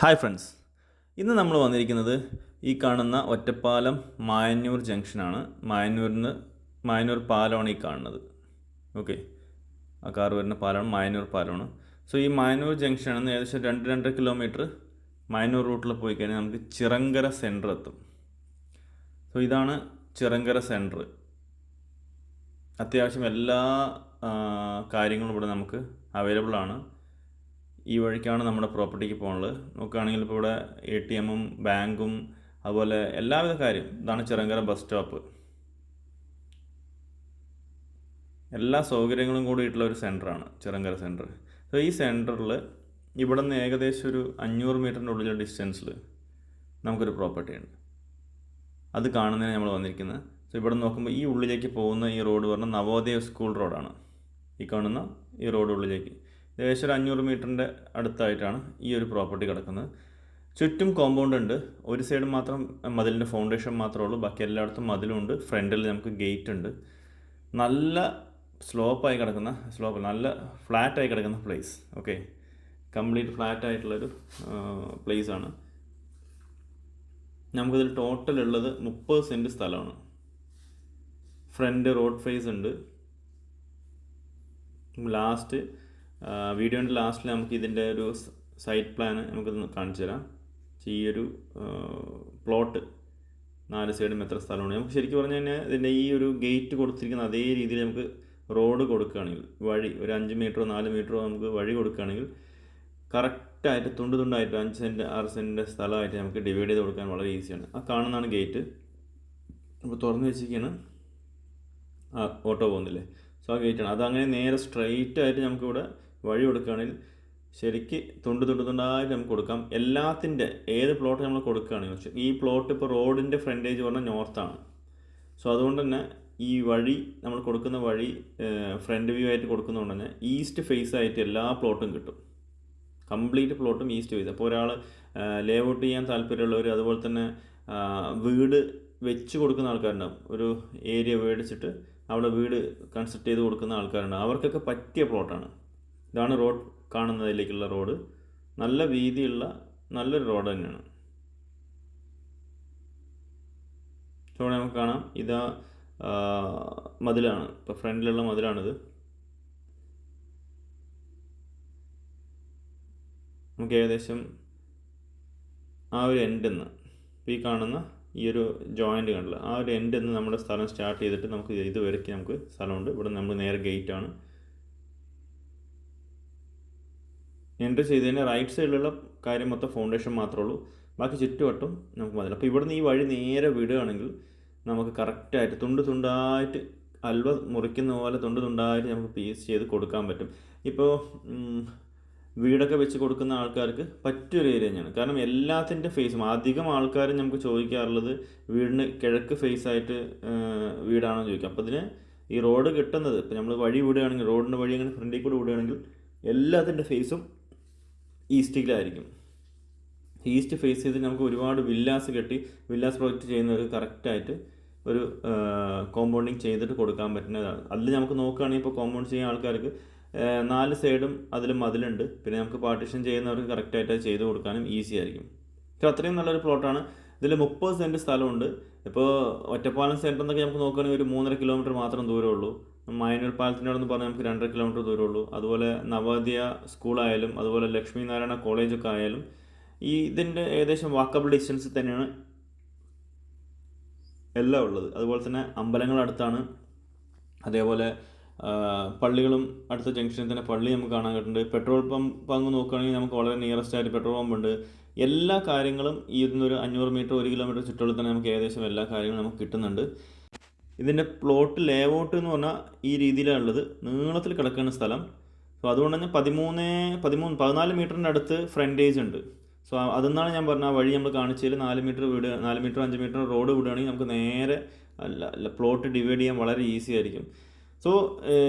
Hi friends ഇന്ന് നമ്മൾ വന്നിരിക്കുന്നത് ഈ കാണുന്ന ഒറ്റപ്പാലം മായന്നൂർ ജംഗ്ഷനാണ്. മായന്നൂരിന് മായന്നൂർ പാലമാണ് ഈ കാണുന്നത്. ഓക്കെ ആ കാർ വരുന്ന പാലമാണ് മായന്നൂർ പാലമാണ് സോ ഈ മായന്നൂർ ജംഗ്ഷനിൽ നിന്ന് ഏകദേശം രണ്ട് രണ്ടര കിലോമീറ്റർ മായന്നൂർ റൂട്ടിൽ പോയി കഴിഞ്ഞാൽ നമുക്ക് ചിറങ്കര സെന്റർ എത്തും. സോ ഇതാണ് ചിറങ്കര സെന്റർ അത്യാവശ്യം എല്ലാ കാര്യങ്ങളും ഇവിടെ നമുക്ക് അവൈലബിൾ ആണ്. ഈ വഴിക്കാണ് നമ്മുടെ പ്രോപ്പർട്ടിക്ക് പോകുന്നത് നോക്കുകയാണെങ്കിൽ ഇപ്പോൾ ഇവിടെ എ ടി എമ്മും ബാങ്കും അതുപോലെ എല്ലാവിധ കാര്യം ഇതാണ് ചിറങ്കര ബസ് സ്റ്റോപ്പ്. എല്ലാ സൗകര്യങ്ങളും കൂടിയിട്ടുള്ള ഒരു സെന്ററാണ് ചിറങ്കര സെന്റർ സോ ഈ സെന്ററിൽ ഇവിടെ നിന്ന് ഏകദേശം ഒരു അഞ്ഞൂറ് മീറ്ററിന്റെ ഉള്ളിൽ ഡിസ്റ്റൻസിൽ നമുക്കൊരു പ്രോപ്പർട്ടി ഉണ്ട്. അത് കാണുന്നതിന് നമ്മൾ വന്നിരിക്കുന്നത് സോ ഇവിടെ നോക്കുമ്പോൾ ഈ ഉള്ളിലേക്ക് പോകുന്ന ഈ റോഡ് പറഞ്ഞാൽ നവോദയ സ്കൂൾ റോഡാണ്. ഈ കാണുന്ന ഈ റോഡ് ഉള്ളിലേക്ക്. ഏകദേശം ഒരു അഞ്ഞൂറ് മീറ്ററിന്റെ അടുത്തായിട്ടാണ് ഈ ഒരു പ്രോപ്പർട്ടി കിടക്കുന്നത്. ചുറ്റും കോമ്പൗണ്ട് ഉണ്ട്. ഒരു സൈഡ് മാത്രം മതിലിന്റെ ഫൗണ്ടേഷൻ മാത്രമേ ഉള്ളൂ. ബാക്കി എല്ലായിടത്തും മതിലുണ്ട് ഫ്രണ്ടിൽ നമുക്ക് ഗേറ്റ് ഉണ്ട്. നല്ല സ്ലോപ്പായി കിടക്കുന്ന സ്ലോപ്പ് നല്ല ഫ്ലാറ്റായി കിടക്കുന്ന പ്ലേസ് ഓക്കെ കംപ്ലീറ്റ് ഫ്ലാറ്റ് ആയിട്ടുള്ളൊരു പ്ലേസ് ആണ്. നമുക്കിതിൽ ടോട്ടൽ ഉള്ളത് മുപ്പത് സെന്റ് സ്ഥലമാണ്. ഫ്രണ്ട് റോഡ് ഫേസ് ഉണ്ട്. ലാസ്റ്റ് വീഡിയോന്റെ ലാസ്റ്റിൽ നമുക്ക് ഇതിന്റെ ഒരു സൈറ്റ് പ്ലാൻ നമുക്ക് കാണിച്ചു തരാം. ഈ ഒരു പ്ലോട്ട് നാല് സൈഡും എത്ര സ്ഥലമാണ്. നമുക്ക് ശരിക്കും പറഞ്ഞു കഴിഞ്ഞാൽ ഇതിന്റെ ഈ ഒരു ഗേറ്റ് കൊടുത്തിരിക്കുന്ന അതേ രീതിയിൽ നമുക്ക് റോഡ് കൊടുക്കുകയാണെങ്കിൽ വഴി ഒരു അഞ്ച് മീറ്ററോ നാല് മീറ്ററോ നമുക്ക് വഴി കൊടുക്കുകയാണെങ്കിൽ കറക്റ്റായിട്ട് തുണ്ട് തുണ്ടായിട്ട് അഞ്ച് സെന്റ് ആറ് സെന്റിന്റെ സ്ഥലമായിട്ട് നമുക്ക് ഡിവൈഡ് ചെയ്ത് കൊടുക്കാൻ വളരെ ഈസിയാണ് ആ കാണുന്നതാണ് ഗേറ്റ് അപ്പോൾ തുറന്ന് വെച്ചിരിക്കുകയാണ് ആ ഓട്ടോ പോകുന്നില്ലേ? സോ ആ ഗേറ്റാണ് അതങ്ങനെ നേരെ സ്ട്രെയിറ്റ് ആയിട്ട് നമുക്കിവിടെ വഴി കൊടുക്കുകയാണെങ്കിൽ ശരിക്ക് തുണ്ട് തുണ്ട് തുണ്ടായി നമുക്ക് കൊടുക്കാം. എല്ലാത്തിന്റെ ഏത് പ്ലോട്ട് നമ്മൾ കൊടുക്കുകയാണെങ്കിൽ പക്ഷേ ഈ പ്ലോട്ട് ഇപ്പോൾ റോഡിന്റെ ഫ്രണ്ടേജ് പറഞ്ഞാൽ നോർത്താണ് സോ അതുകൊണ്ട് തന്നെ ഈ വഴി നമ്മൾ കൊടുക്കുന്ന വഴി ഫ്രണ്ട് വ്യൂ ആയിട്ട് കൊടുക്കുന്നതുകൊണ്ട് തന്നെ ഈസ്റ്റ് ഫേസ് ആയിട്ട് എല്ലാ പ്ലോട്ടും കിട്ടും. കംപ്ലീറ്റ് പ്ലോട്ടും ഈസ്റ്റ് ഫേസ് അപ്പോൾ ഒരാൾ ലേ ഔട്ട് ചെയ്യാൻ താല്പര്യമുള്ളവർ അതുപോലെ തന്നെ വീട് വെച്ച് കൊടുക്കുന്ന ആൾക്കാരുണ്ടാവും. ഒരു ഏരിയ മേടിച്ചിട്ട് അവിടെ വീട് കൺസ്ട്രക്ട് ചെയ്ത് കൊടുക്കുന്ന ആൾക്കാരുണ്ടാവും. അവർക്കൊക്കെ പറ്റിയ പ്ലോട്ടാണ് ഇതാണ് റോഡ് കാണുന്നതിലേക്കുള്ള റോഡ്. നല്ല വീതിയുള്ള നല്ലൊരു റോഡ് തന്നെയാണ്. ഇവിടെ നമുക്ക് കാണാം. ഇതാ മതിലാണ്. ഇപ്പോൾ ഫ്രണ്ടിലുള്ള മതിലാണിത്. നമുക്ക് ഏകദേശം ആ ഒരു എൻഡിൽ നിന്ന് ഈ കാണുന്ന ഈ ഒരു ജോയിന്റ് കണ്ടില്ല? ആ ഒരു എൻഡിൽ നിന്ന് നമ്മുടെ സ്ഥലം സ്റ്റാർട്ട് ചെയ്തിട്ട് നമുക്ക് ഇതുവരയ്ക്ക് നമുക്ക് സ്ഥലമുണ്ട്. ഇവിടെ നമ്മൾ നേരെ ഗേറ്റ് ആണ് എൻട്രി ചെയ്തതിന്റെ റൈറ്റ് സൈഡിലുള്ള കാര്യം മൊത്തം ഫൗണ്ടേഷൻ മാത്രമേ ഉള്ളൂ. ബാക്കി ചുറ്റുവട്ടം നമുക്ക് മതി. അപ്പോൾ ഇവിടുന്ന് ഈ വഴി നേരെ വിടുകയാണെങ്കിൽ നമുക്ക് കറക്റ്റായിട്ട് തുണ്ട് തുണ്ടായിട്ട് അൽവ മുറിക്കുന്ന പോലെ തുണ്ട് തുണ്ടായിട്ട് നമുക്ക് പീസ് ചെയ്ത് കൊടുക്കാൻ പറ്റും. ഇപ്പോൾ വീടൊക്കെ വെച്ച് കൊടുക്കുന്ന ആൾക്കാർക്ക് പറ്റിയൊരു ഏരിയ തന്നെയാണ്. കാരണം എല്ലാത്തിന്റെ ഫേസും അധികം ആൾക്കാരും നമുക്ക് ചോദിക്കാറുള്ളത് വീടിന് കിഴക്ക് ഫേസ് ആയിട്ട് ആ, വീടാണോ ചോദിക്കുക അപ്പോൾ ഇതിന് ഈ റോഡ് കിട്ടുന്നത് ഇപ്പോൾ നമ്മൾ വഴി വിടുകയാണെങ്കിൽ റോഡിന്റെ വഴി അങ്ങനെ ഫ്രണ്ടിൽ കൂടെ വിടുകയാണെങ്കിൽ എല്ലാത്തിന്റെ ഫേസും ഈസ്റ്റിലായിരിക്കും. ഈസ്റ്റ് ഫേസ് ചെയ്ത് നമുക്ക് ഒരുപാട് വില്ലാസ് കെട്ടി വില്ലാസ് പ്രോജക്റ്റ് ചെയ്യുന്നവർ കറക്റ്റായിട്ട് ഒരു കോമ്പൗണ്ടിങ് ചെയ്തിട്ട് കൊടുക്കാൻ പറ്റുന്നതാണ്. അതിൽ നമുക്ക് നോക്കുകയാണെങ്കിൽ ഇപ്പോൾ കോമ്പൗണ്ട് ചെയ്യുന്ന ആൾക്കാർക്ക് നാല് സൈഡും അതിൽ മതിലുണ്ട്. പിന്നെ നമുക്ക് പാർട്ടീഷൻ ചെയ്യുന്നവർക്ക് കറക്റ്റായിട്ട് അത് ചെയ്ത് കൊടുക്കാനും ഈസി ആയിരിക്കും. പക്ഷേ അത്രയും നല്ലൊരു പ്ലോട്ടാണ് ഇതിൽ മുപ്പത് സെന്റ് സ്ഥലമുണ്ട്. ഇപ്പോൾ ഒറ്റപ്പാലം സെന്റർ എന്നൊക്കെ നമുക്ക് നോക്കുകയാണെങ്കിൽ ഒരു മൂന്നര കിലോമീറ്റർ മാത്രം ദൂരമുള്ളൂ. മൈനൂർ പാലത്തിനോടൊന്ന് പറഞ്ഞാൽ നമുക്ക് രണ്ടര കിലോമീറ്റർ ദൂരമുള്ളൂ. അതുപോലെ നവോദയ സ്കൂളായാലും അതുപോലെ ലക്ഷ്മി നാരായണ കോളേജൊക്കെ ആയാലും ഈ ഇതിന്റെ ഏകദേശം വാക്കബിൾ ഡിസ്റ്റൻസിൽ തന്നെയാണ് എല്ലാം ഉള്ളത്. അതുപോലെ തന്നെ അമ്പലങ്ങൾ അടുത്താണ്. അതേപോലെ പള്ളികളും അടുത്ത ജംഗ്ഷനിൽ തന്നെ പള്ളി നമുക്ക് കാണാൻ കിട്ടുന്നുണ്ട്. പെട്രോൾ പമ്പ് പങ്ക് നോക്കുകയാണെങ്കിൽ നമുക്ക് വളരെ നിയറസ്റ്റ് ആയിട്ട് പെട്രോൾ പമ്പ് ഉണ്ട്. എല്ലാ കാര്യങ്ങളും ഈ ഒരു അഞ്ഞൂറ് മീറ്റർ ഒരു കിലോമീറ്റർ ചുറ്റളവിൽ തന്നെ നമുക്ക് ഏകദേശം എല്ലാ കാര്യങ്ങളും നമുക്ക് കിട്ടുന്നുണ്ട്. ഇതിന്റെ പ്ലോട്ട് ലേഔട്ട് എന്ന് പറഞ്ഞാൽ ഈ രീതിയിലാണ് ഉള്ളത്. നീളത്തിൽ കിടക്കുന്ന സ്ഥലം. സോ അതുകൊണ്ട് തന്നെ പതിമൂന്ന് പതിമൂന്ന് പതിനാല് മീറ്ററിന്റെ അടുത്ത് ഫ്രണ്ടേജ് ഉണ്ട്. സോ അതെന്നാണ് ഞാൻ പറഞ്ഞ ആ വഴി നമ്മൾ കാണിച്ചതിൽ നാല് മീറ്റർ വീട് നാല് മീറ്റർ അഞ്ച് മീറ്റർ റോഡ് വിടുകയാണെങ്കിൽ നമുക്ക് നേരെ അല്ല പ്ലോട്ട് ഡിവൈഡ് ചെയ്യാൻ വളരെ ഈസി ആയിരിക്കും. സോ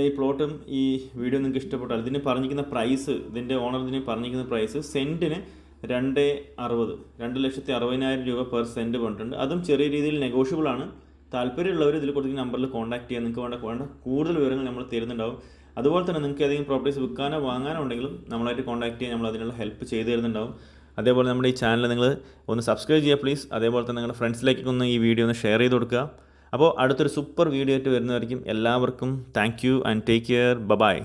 ഈ പ്ലോട്ടും ഈ വീഡിയോ നിങ്ങൾക്ക് ഇഷ്ടപ്പെട്ടാൽ ഇതിന് പറഞ്ഞിരിക്കുന്ന പ്രൈസ് ഇതിന്റെ ഓണർ ഇതിന് പറഞ്ഞിരിക്കുന്ന പ്രൈസ് സെന്റിന് രണ്ട് അറുപത് രണ്ട് ലക്ഷത്തി അറുപതിനായിരം രൂപ പെർ സെന്റ് പറഞ്ഞിട്ടുണ്ട് അതും ചെറിയ രീതിയിൽ നെഗോഷ്യബിൾ ആണ്. താല്പര്യമുള്ളവർ ഇതിൽ കൊടുത്ത നമ്പറിൽ കോൺടാക്ട് ചെയ്യാൻ നിങ്ങൾക്ക് വേണ്ട വേണ്ട കൂടുതൽ വിവരങ്ങൾ നമ്മൾ തരുന്നുണ്ടാവും. അതുപോലെ തന്നെ നിങ്ങൾക്ക് ഏതെങ്കിലും പ്രോപ്പർട്ടീസ് വിൽക്കാനോ വാങ്ങാനോ ഉണ്ടെങ്കിലും നമ്മളായിട്ട് കോൺടാക്ട് ചെയ്യാൻ നമ്മൾ അതിനുള്ള ഹെൽപ്പ് ചെയ്തു തരുന്നുണ്ടാവും. അതേപോലെ നമ്മുടെ ഈ ചാനൽ നിങ്ങൾ ഒന്ന് സബ്സ്ക്രൈബ് ചെയ്യുക പ്ലീസ് അതേപോലെ തന്നെ നിങ്ങളുടെ ഫ്രണ്ട്സിലേക്കൊക്കെ ഒന്ന് ഈ വീഡിയോ ഒന്ന് ഷെയർ ചെയ്ത് കൊടുക്കുക. അപ്പോൾ അടുത്തൊരു സൂപ്പർ വീഡിയോ ആയിട്ട് വരുന്നതായിരിക്കും. എല്ലാവർക്കും thank you and take care bye bye